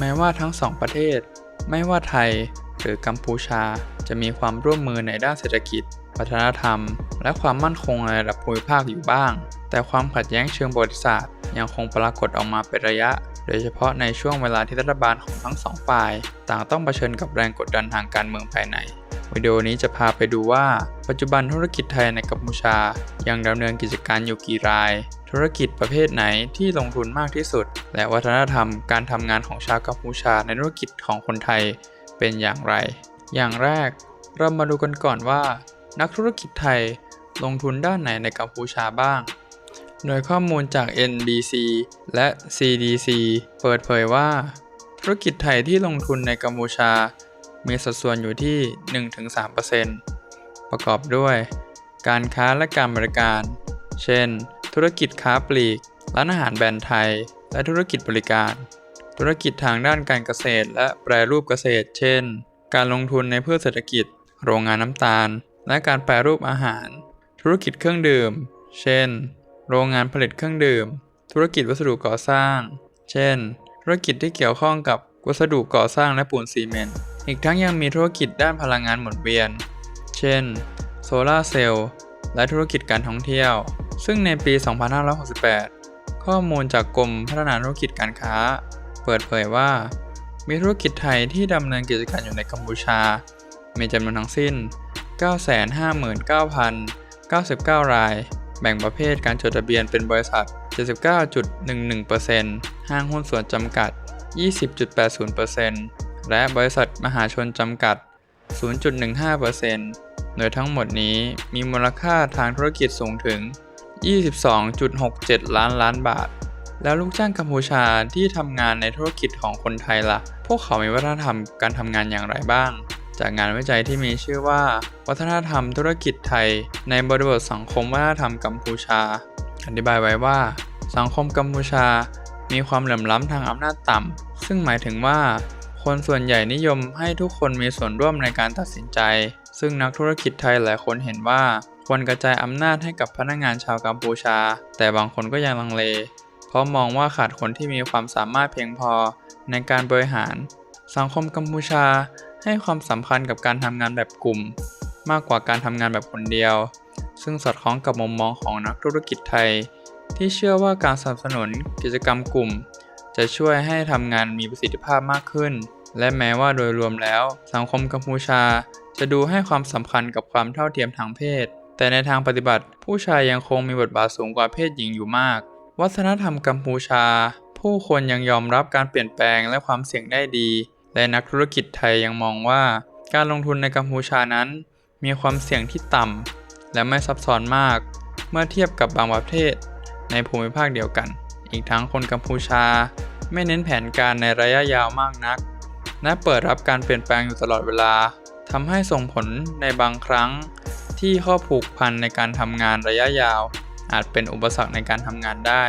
แม้ว่าทั้งสองประเทศ ไม่ว่าไทยหรือกัมพูชา จะมีความร่วมมือในด้านเศรษฐกิจ วัฒนธรรม และความมั่นคงในระดับภูมิภาคอยู่บ้าง แต่ความขัดแย้งเชิงประวัติศาสตร์ยังคงปรากฏออกมาเป็นระยะ โดยเฉพาะในช่วงเวลาที่รัฐบาลของทั้งสองฝ่าย ต่างต้องเผชิญกับแรงกดดันทางการเมืองภายในวิดีโอนี้จะพาไปดูว่า ปัจจุบันธุรกิจไทยในกัมพูชา ยังดำเนินกิจการอยู่กี่ราย ธุรกิจประเภทไหนที่ลงทุนมากที่สุด และวัฒนธรรมการทำงานของชาวกัมพูชาในธุรกิจของคนไทยเป็นอย่างไร อย่างแรกเรามาดูกันก่อนว่า นักธุรกิจไทยลงทุนด้านไหนในกัมพูชาบ้าง โดยข้อมูลจาก NBC และ CDC เปิดเผยว่า ธุรกิจไทยที่ลงทุนในกัมพูชา มีสัดส่วนอยู่ที่ 1-3%ประกอบด้วย การค้าและการบริการ เช่น ธุรกิจค้าปลีก ร้านอาหารแบรนด์ไทย และธุรกิจบริการ ธุรกิจทางด้านการเกษตร และแปรรูปเกษตร เช่น การลงทุนในพืชเศรษฐกิจ โรงงานน้ำตาล และการแปรรูปอาหาร ธุรกิจเครื่องดื่ม เช่น โรงงานผลิตเครื่องดื่ม ธุรกิจวัสดุก่อสร้าง เช่น ธุรกิจที่เกี่ยวข้องกับวัสดุก่อสร้างและปูนซีเมนต์ อีกทั้งยังมีธุรกิจด้านพลังงานหมุนเวียน เช่น โซลาเซลล์ และธุรกิจการท่องเที่ยว ซึ่งในปี 2568 ข้อมูลจากกรมพัฒนาธุรกิจการค้า เปิดเผยว่า มีธุรกิจไทยที่ดำเนินกิจการอยู่ในกัมพูชา มีจำนวนทั้งสิ้น 959,099 ราย แบ่งประเภทการจดทะเบียนเป็นบริษัท 79.11%ห้างหุ้นส่วนจำกัด 20.80%และบริษัทมหาชนจำกัด 0.15%โดยทั้งหมดนี้มีมูลค่าทางธุรกิจสูงถึง 22.67 ล้านล้านบาท แล้วลูกจ้างกัมพูชาที่ทำงานในธุรกิจของคนไทยล่ะ พวกเขามีวัฒนธรรมการทำงานอย่างไรบ้าง จากงานวิจัยที่มีชื่อว่า วัฒนธรรมธุรกิจไทย ในบริบทสังคมวัฒนธรรมกัมพูชา อธิบายไว้ว่า สังคมกัมพูชา มีความเหลื่อมล้ำทางอำนาจต่ำ ซึ่งหมายถึงว่า คนส่วนใหญ่นิยมให้ทุกคนมีส่วนร่วมในการตัดสินใจ ซึ่งนักธุรกิจไทยหลายคนเห็นว่า ควรกระจายอำนาจให้กับพนักงานชาวกัมพูชา แต่บางคนก็ยังลังเล เพราะมองว่าขาดคนที่มีความสามารถเพียงพอในการบริหาร สังคมกัมพูชาให้ความสำคัญกับการทำงานแบบกลุ่ม มากกว่าการทำงานแบบคนเดียว ซึ่งสอดคล้องกับมุมมองของนักธุรกิจไทย ที่เชื่อว่าการสนับสนุนกิจกรรมกลุ่ม จะช่วยให้ทำงานมีประสิทธิภาพมากขึ้น และแม้ว่าโดยรวมแล้ว สังคมกัมพูชาจะดูให้ความสำคัญกับความเท่าเทียมทางเพศ แต่ในทางปฏิบัติ ผู้ชายยังคงมีบทบาทสูงกว่าเพศหญิงอยู่มาก วัฒนธรรมกัมพูชา ผู้คนยังยอมรับการเปลี่ยนแปลงและความเสี่ยงได้ดี และนักธุรกิจไทยยังมองว่า การลงทุนในกัมพูชานั้น มีความเสี่ยงที่ต่ำและไม่ซับซ้อนมาก เมื่อเทียบกับบางประเทศ ในภูมิภาคเดียวกัน อีกทั้งคนกัมพูชา ไม่เน้นแผนการในระยะยาวมากนัก และเปิดรับการเปลี่ยนแปลงอยู่ตลอดเวลาทำให้ส่งผลในบางครั้ง ที่ข้อผูกพันในการทำงานระยะยาว อาจเป็นอุปสรรคในการทำงานได้